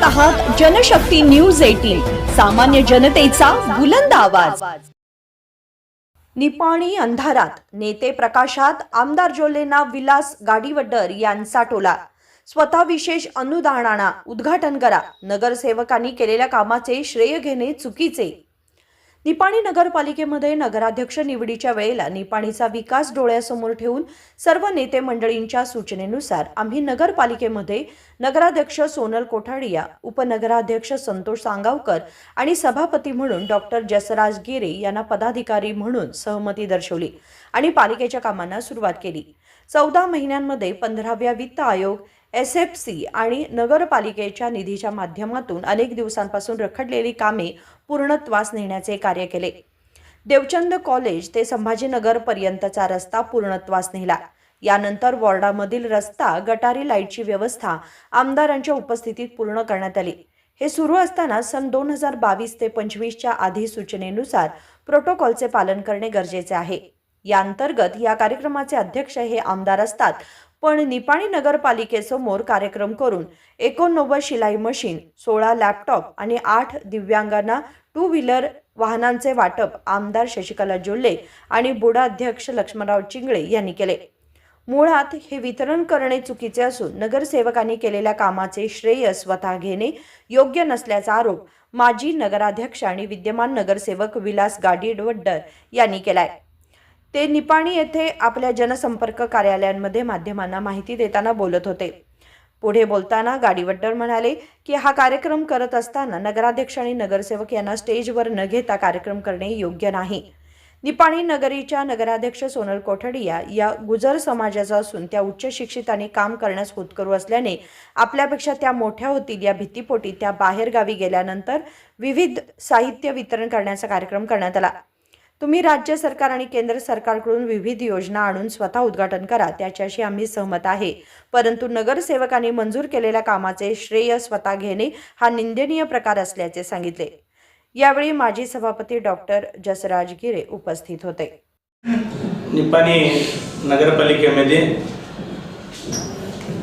पाहत आहात Janshakti news eighteen सामान्य जनतेचा बुलंद आवाज. निपाणी अंधारात नेते प्रकाशात आमदार जोलेना विलास गाडीवड्डर यांचा टोला. स्वतः विशेष अनुदान आणा उद्घाटन करा. नगरसेवकांनी केलेल्या कामाचे श्रेय घेणे चुकीचे. निपाणी नगरपालिकेमध्ये नगराध्यक्ष निवडीच्या वेळेला निपाणीचा विकास डोळ्यासमोर ठेवून सर्व नेते मंडळींच्या सूचनेनुसार आम्ही नगरपालिकेमध्ये नगराध्यक्ष सोनल कोठाडिया उपनगराध्यक्ष संतोष सांगावकर आणि सभापती म्हणून डॉक्टर जसराज गिरे यांना पदाधिकारी म्हणून सहमती दर्शवली आणि पालिकेच्या कामांना सुरुवात केली. चौदा महिन्यांमध्ये पंधराव्या वित्त आयोग एस एफ सी आणि नगरपालिकेच्या निधीच्या माध्यमातून अनेक दिवसांपासून रखडलेली कामे पूर्णत्वास नेण्याचे कार्य केले. देवचंद कॉलेज ते संभाजीनगर पर्यंतचा रस्ता पूर्णत्वास नेला. यानंतर वॉर्डामधील रस्ता गटारी लाईटची व्यवस्था आमदारांच्या उपस्थितीत पूर्ण करण्यात आली. हे सुरू असताना सन दोन हजार बावीस ते पंचवीसच्या आधी सूचनेनुसार प्रोटोकॉलचे पालन करणे गरजेचे आहे. या अंतर्गत या कार्यक्रमाचे अध्यक्ष हे आमदार असतात. पण निपाणी नगरपालिकेसमोर कार्यक्रम करून एकोणनव्वद शिलाई मशीन सोळा लॅपटॉप आणि आठ दिव्यांगांना टू व्हीलर वाहनांचे वाटप आमदार शशिकला जोल्ले आणि बुडा अध्यक्ष लक्ष्मणराव चिंगळे यांनी केले. मुळात हे वितरण करणे चुकीचे असून नगरसेवकांनी केलेल्या कामाचे श्रेय स्वतः घेणे योग्य नसल्याचा आरोप माजी नगराध्यक्ष आणि विद्यमान नगरसेवक विलास गाडीडवड्डर यांनी केलाय. ते निपाणी येथे आपल्या जनसंपर्क कार्यालयांमध्ये माध्यमांना माहिती देताना बोलत होते. पुढे बोलताना गाडीवड्डर म्हणाले की हा कार्यक्रम करत असताना नगराध्यक्ष आणि नगरसेवक यांना स्टेजवर न घेता कार्यक्रम करणे योग्य नाही. निपाणी नगरीच्या नगराध्यक्ष सोनल कोठडिया या गुजर समाजाचा असून त्या उच्च शिक्षित आणि काम करण्यास होतकरू असल्याने आपल्यापेक्षा त्या मोठ्या होतील या भीतीपोटी त्या बाहेरगावी गेल्यानंतर विविध साहित्य वितरण करण्याचा कार्यक्रम करण्यात आला. तुम्ही राज्य सरकार आणि केंद्र सरकारकडून विविध योजना आणून स्वतः उद्घाटन करा त्याच्याशी आम्ही सहमत आहे. परंतु नगरसेवकांनी मंजूर केलेल्या कामाचे श्रेय स्वतः घेणे हा निंदनीय प्रकार असल्याचे सांगितले. यावेळी माजी सभापती डॉक्टर जसराज गिरे उपस्थित होते. निपाणी नगरपालिकेमध्ये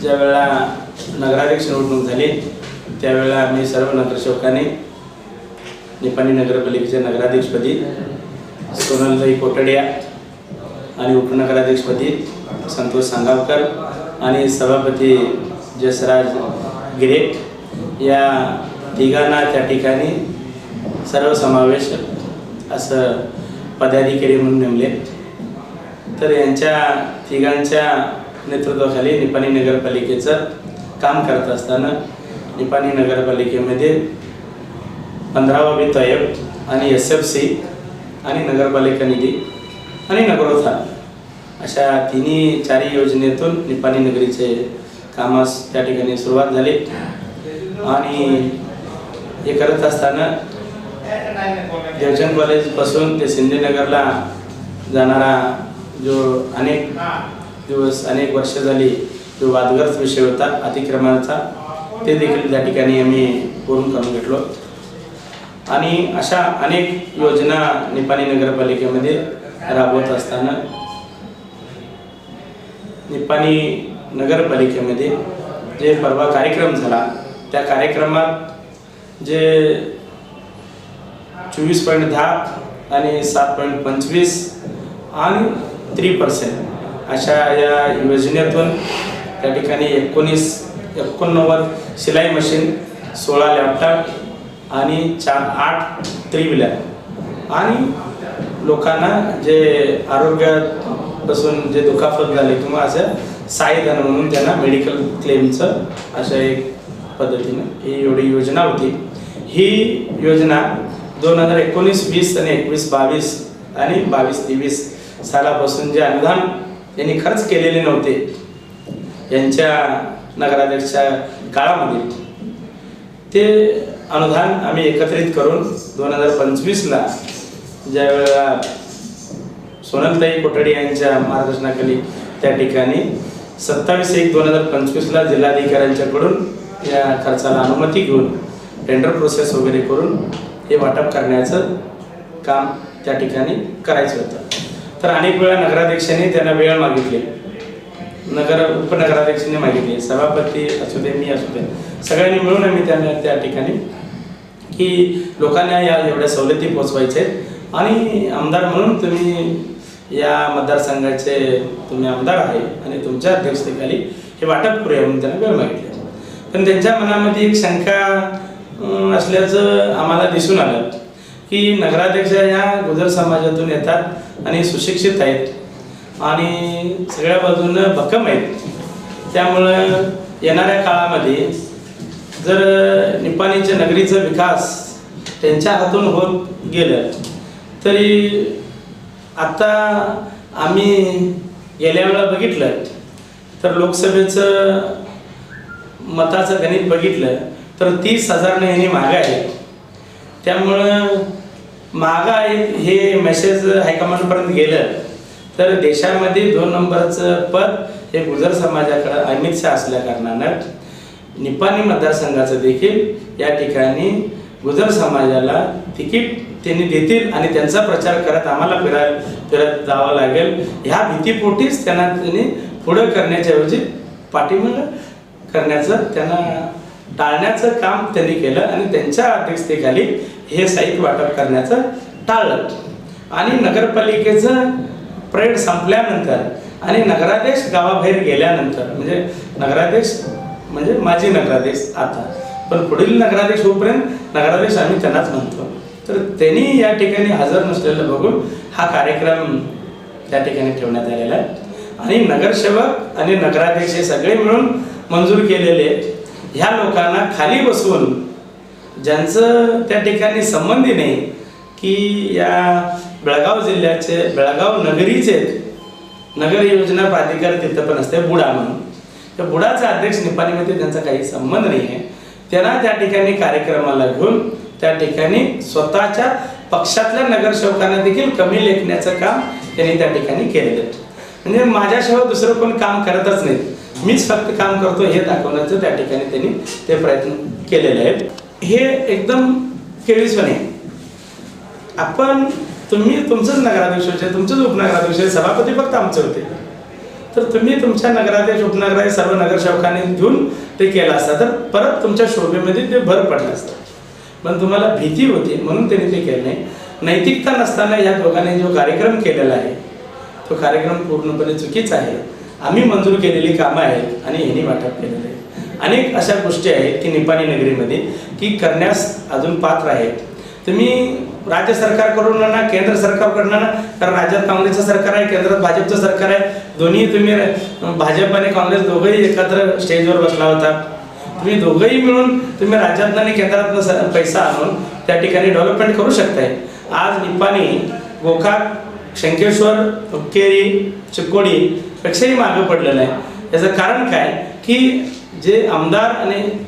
ज्या वेळेला नगराध्यक्ष निवडणूक झाली त्यावेळेला आम्ही सर्व नगरसेवकांनी निपाणी नगरपालिकेच्या नगराध्यक्षपदी सोनलताई कोटडिया आणि उपनगराध्यक्षपदी संतोष सांगावकर आणि सभापती जसराज गिरे या तिघांना त्या ठिकाणी सर्वसमावेश असं पदाधिकारी म्हणून नेमले. तर यांच्या तिघांच्या नेतृत्वाखाली निपाणी नगरपालिकेचं काम करत असताना निपाणी नगरपालिकेमध्ये पंधरावा वित्त आयोग आणि एस एफ सी आणि नगरपालिका निधी आणि नगरोत्थान. अशा तिन्ही चारही योजनेतून निपाणी नगरीचे कामास त्या ठिकाणी सुरुवात झाली. आणि हे करत असताना देवचंद कॉलेजपासून ते सिंधीनगरला जाणारा जो अनेक दिवस अनेक वर्ष झाली जो वादग्रस्त विषय होता अतिक्रमणाचा ते देखील त्या ठिकाणी आम्ही पूर्ण करून घेतलो. आणि अशा अनेक योजना निपाणी नगरपालिकेमध्ये राबवत असताना निपाणी नगरपालिकेमध्ये जे परवा कार्यक्रम झाला त्या कार्यक्रमात जे चोवीस पॉईंट दहा आणि सात पॉईंट पंचवीस आणि थ्री पर्सेंट अशा या योजनेतून त्या ठिकाणी एकोणीस एकोणनव्वद शिलाई मशीन सोळा लॅपटॉप आणि चार आठ थ्री व्हीलर आणि लोकांना जे आरोग्यापासून जे दुखापत झाले किंवा असं सायधन म्हणून त्यांना मेडिकल क्लेमचं अशा एक पद्धतीनं ही एवढी योजना होती. ही योजना दोन हजार एकोणीस वीस आणि एकवीस बावीस आणि बावीस तेवीस सालापासून जे अनुदान यांनी खर्च केलेले नव्हते यांच्या नगराध्यक्षा काळामध्ये. ते अनुदान आम्ही एकत्रित करून दोन हजार पंचवीसला ज्या वेळेला सोनलताई कोठडी यांच्या मार्गदर्शनाखाली त्या ठिकाणी सत्तावीस एक दोन हजार पंचवीसला जिल्हाधिकाऱ्यांच्याकडून या खर्चाला अनुमती घेऊन टेंडर प्रोसेस वगैरे करून हे वाटप करण्याचं काम त्या ठिकाणी करायचं होतं. तर अनेक वेळा नगराध्यक्षांनी त्यांना वेळ मागितली. नगर उपनगराध्यक्षांनी मागितली. सभापती असू दे मी असू दे सगळ्यांनी मिळून आम्ही त्यांना त्या ठिकाणी की लोकांना या एवढ्या सवलती पोचवायच्या आहेत आणि आमदार म्हणून तुम्ही या मतदारसंघाचे तुम्ही आमदार आहे आणि तुमच्या अध्यक्षतेखाली हे वाटप करूया म्हणून त्यांना वेळ मागितली. पण त्यांच्या मनामध्ये एक शंका असल्याचं आम्हाला दिसून आलं की नगराध्यक्ष या गुजर समाजातून येतात आणि सुशिक्षित आहेत. आणि सगळ्या बाजूनं भक्कम आहेत. त्यामुळं येणाऱ्या काळामध्ये जर निपाणीच्या नगरीचा विकास त्यांच्या हातून होत गेलं तरी आत्ता आम्ही गेल्या वेळा बघितलं तर लोकसभेचं मताचं गणित बघितलं तर तीस हजारनं ह्यांनी मागं आहे. त्यामुळं मागं आहे हे मेसेज हायकमांडपर्यंत गेलं. तर देशामध्ये दोन नंबरचं पद हे गुजर समाजाकडं अमित शहा असल्या कारणानं निपाणी मतदारसंघाचं देखील या ठिकाणी गुजर समाजाला तिकीट त्यांनी देतील आणि त्यांचा प्रचार करत आम्हाला फिरा फिरत जावं लागेल. ह्या भीतीपोटीच त्यांना त्यांनी पुढं करण्याच्या ऐवजी करण्याचं त्यांना टाळण्याचं काम त्यांनी केलं आणि त्यांच्या अध्यक्षतेखाली हे साहित्य वाटप करण्याचं टाळलं. आणि नगरपालिकेचं परेड संपल्यानंतर आणि नगराध्यक्ष गावाबाहेर गेल्यानंतर म्हणजे नगराध्यक्ष म्हणजे माजी नगराध्यक्ष आता पण पुढील नगराध्यक्ष होईपर्यंत नगराध्यक्ष आम्ही त्यांनाच म्हणतो. तर त्यांनी या ठिकाणी हजर नसलेलं बघून हा कार्यक्रम त्या ठिकाणी ठेवण्यात आलेला आहे. आणि नगरसेवक आणि नगराध्यक्ष हे सगळे मिळून मंजूर केलेले ह्या लोकांना खाली बसवून ज्यांचं त्या ठिकाणी संबंधी नाही की या बेळगाव जिल्ह्याचे बेळगाव नगरीचे नगर योजना प्राधिकार तिथं पण असते बुडा म्हणून. त्या बुडाचा अध्यक्ष निपाणीमध्ये त्यांचा काही संबंध नाही आहे त्यांना त्या ठिकाणी कार्यक्रमाला घेऊन त्या ठिकाणी स्वतःच्या पक्षातल्या नगरसेवकांना देखील कमी लेखण्याचं काम त्यांनी त्या ठिकाणी केलेलं आहे. म्हणजे माझ्याशिवाय दुसरं कोण काम करतच नाही. मीच फक्त काम करतो हे दाखवण्याचं त्या ठिकाणी त्यांनी ते प्रयत्न केलेले आहेत. हे एकदम केळीसवाने आहे. आपण तुम्ही तुमचंच नगराध्यक्ष होते तुमचंच उपनगराध्यक्ष सभापती फक्त आमचे होते. तर तुम्ही तुमच्या नगराध्यक्ष उपनगराध्यक्ष सर्व नगरसेवकांनी घेऊन ते केलं असतं. तर परत तुमच्या शोभेमध्ये ते भर पडलं असतं. पण तुम्हाला भीती होती म्हणून त्यांनी ते केलं नाही. नैतिकता नसताना या दोघांनी जो कार्यक्रम केलेला आहे तो कार्यक्रम पूर्णपणे चुकीचा आहे. आम्ही मंजूर केलेली कामं आहेत आणि यांनी वाटप केलेलं आहे. अनेक अशा गोष्टी आहेत की निपाणी नगरीमध्ये की करण्यास अजून पात्र आहेत. तुम्ही राज्य सरकारकडून ना केंद्र सरकारकडनं ना कारण राज्यात काँग्रेसचं सरकार आहे केंद्रात भाजपचं सरकार आहे. दोन्ही तुम्ही भाजप आणि काँग्रेस दोघंही एकत्र स्टेजवर बसला होता. तुम्ही दोघंही मिळून तुम्ही राज्यातनं आणि केंद्रातनं स- पैसा आणून त्या ठिकाणी डेव्हलपमेंट करू शकताय. आज निपाणी गोकाक शंकेश्वर हुक्केरी चिकोडी पेक्षाही मागं पडलेलं आहे. याचं कारण काय? की जे आमदार आणि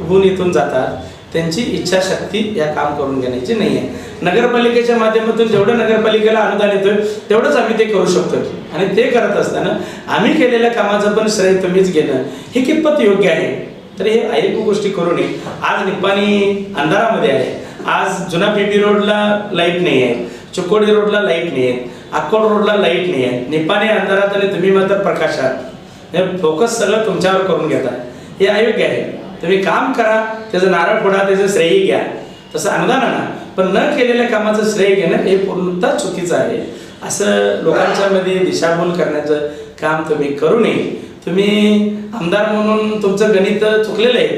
होऊन इथून जातात त्यांची इच्छाशक्ती या काम करून घेण्याची नाही आहे. नगरपालिकेच्या माध्यमातून जेवढं नगरपालिकेला अनुदान येतं तेवढंच आम्ही ते करू शकतो आणि ते करत असताना आम्ही केलेल्या कामाचं पण श्रेय तुम्हीच घेणं हे कितपत योग्य आहे? तर हे ऐकू गोष्टी करू नये. आज निपाणी अंधारामध्ये आहे. आज जुना पीपी रोडला लाइट नाही आहे. चुकोडी रोडला लाइट नाही आहे. अक्कोड रोडला लाइट नाही आहे. निपाणी अंधारात आणि तुम्ही मात्र प्रकाशात. हे फोकस सगळं तुमच्यावर करून घेता. हे अयोग्य आहे. तुम्ही काम करा त्याचं नारळ फोडा त्याचं श्रेयी घ्या. तसं अनुदान आणा. पण न केलेल्या कामाचं श्रेय घेणं हे पूर्णतः चुकीचं आहे. असं लोकांच्या मध्ये दिशाभूल करण्याचं काम तुम्ही करू नये. तुम्ही आमदार म्हणून तुमचं गणित चुकलेलं आहे.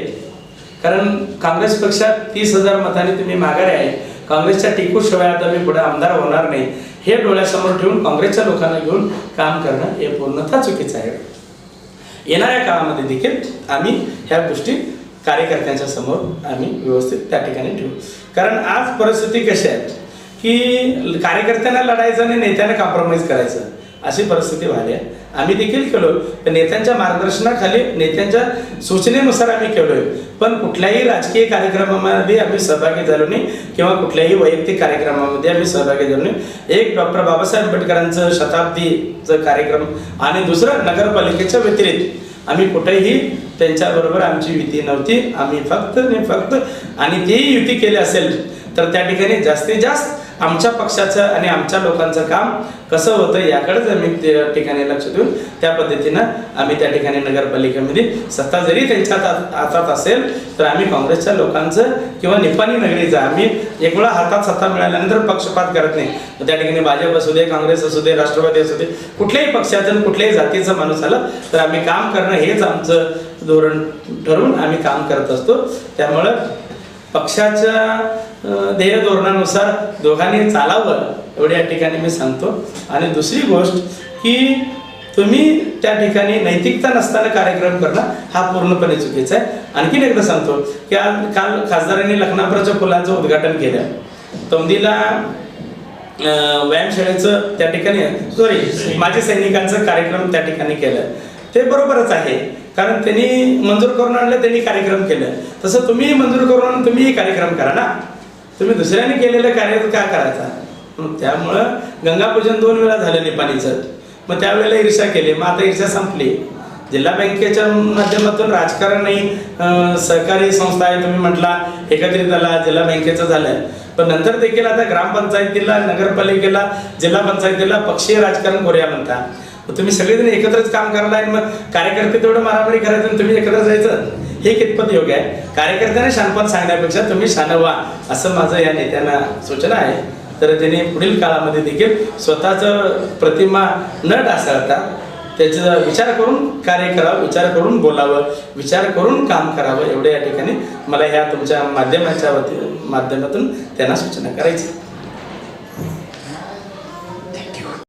कारण काँग्रेस पक्षात तीस हजार मताने तुम्ही माघारे आहे. काँग्रेसच्या टिकूशिवाय आता मी पुढे आमदार होणार नाही. हे डोळ्यासमोर ठेवून काँग्रेसच्या लोकांना घेऊन काम करणं हे पूर्णतः चुकीचं आहे. येणाऱ्या काळामध्ये देखील आम्ही ह्या गोष्टी कार्यकर्त्यांच्या समोर आम्ही व्यवस्थित त्या ठिकाणी ठेवू. कारण आज परिस्थिती कशी आहे की कार्यकर्त्यांना लढायचं आणि नेत्यांना कॉम्प्रोमाइज करायचं अशी परिस्थिती झाली आहे. आम्ही देखील केलो पण नेत्यांच्या मार्गदर्शनाखाली नेत्यांच्या सूचनेनुसार आम्ही केलोय. पण कुठल्याही राजकीय कार्यक्रमामध्ये आम्ही सहभागी झालो नाही किंवा कुठल्याही वैयक्तिक कार्यक्रमामध्ये आम्ही सहभागी झालो नाही. एक डॉक्टर बाबासाहेब आंबेडकरांचं शताब्दीचं कार्यक्रम आणि दुसरं नगरपालिकेच्या व्यतिरिक्त आम्ही कुठेही त्यांच्याबरोबर आमची युती नव्हती. आम्ही फक्त आणि फक्त आणि तेही युती केली असेल तर त्या ठिकाणी जास्तीत जास्त आमच्या पक्षाचं आणि आमच्या लोकांचं काम कसं होतं याकडेच आम्ही त्या ठिकाणी लक्ष देऊन त्या पद्धतीनं आम्ही त्या ठिकाणी नगरपालिकेमध्ये सत्ता जरी त्यांच्या हातात हातात असेल तर आम्ही काँग्रेसच्या लोकांचं किंवा निपाणी नगरीचं आम्ही एक वेळा हातात सत्ता मिळाल्यानंतर पक्षपात करत नाही. त्या ठिकाणी भाजप असू दे काँग्रेस असू दे राष्ट्रवादी असू दे कुठल्याही पक्षाचं आणि कुठल्याही जातीचं माणूस आलं तर आम्ही काम करणं हेच आमचं धोरण ठरवून आम्ही काम करत असतो. त्यामुळं पक्षाच्या ध्येय धोरणानुसार दोघांनी चालावं एवढ्या ठिकाणी मी सांगतो. आणि दुसरी गोष्ट की तुम्ही त्या ठिकाणी नैतिकता नसताना कार्यक्रम करणं हा पूर्णपणे चुकीचा आहे. आणखीन एकदा सांगतो की आज काल खासदारांनी लखनापुराच्या फुलांचं उद्घाटन केलं. तोंदीला व्यायामशाळेचं त्या ठिकाणी सॉरी माझे सैनिकांचं कार्यक्रम त्या ठिकाणी केलं. ते बरोबरच आहे. कारण त्यांनी मंजूर करून आणलं त्यांनी कार्यक्रम केलं. तसं तुम्ही मंजूर करून तुम्हीही कार्यक्रम करा ना. तुम्ही दुसऱ्याने केलेलं कार्य का करायचा? त्यामुळं गंगापूजन दोन वेळा झालं निपाणीचं. मग त्यावेळेला ईर्षा केली. मग आता ईर्षा संपली. जिल्हा बँकेच्या माध्यमातून राजकारण नाही सहकारी संस्था आहे तुम्ही म्हटला एकत्रित आला जिल्हा बँकेचं झालं पण नंतर देखील आता ग्रामपंचायतीला नगरपालिकेला जिल्हा पंचायतीला पक्षीय राजकारण करूया म्हणता. तुम्ही सगळेजण एकत्रच काम करायला आणि मग कार्यकर्ते तेवढं मारामारी करायचं आणि तुम्ही एकत्र जायचं? हे कितपत योग्य आहे? कार्यकर्त्यांना शानपण सांगण्यापेक्षा तुम्ही शान व्हा असं माझं या नेत्यांना सूचना आहे. तर त्यांनी पुढील काळामध्ये देखील स्वतःचं प्रतिमा न ढासळता त्याचा विचार करून कार्य करावं विचार करून बोलावं विचार करून काम करावं एवढं या ठिकाणी मला ह्या तुमच्या माध्यमाच्या वती माध्यमातून त्यांना सूचना करायची.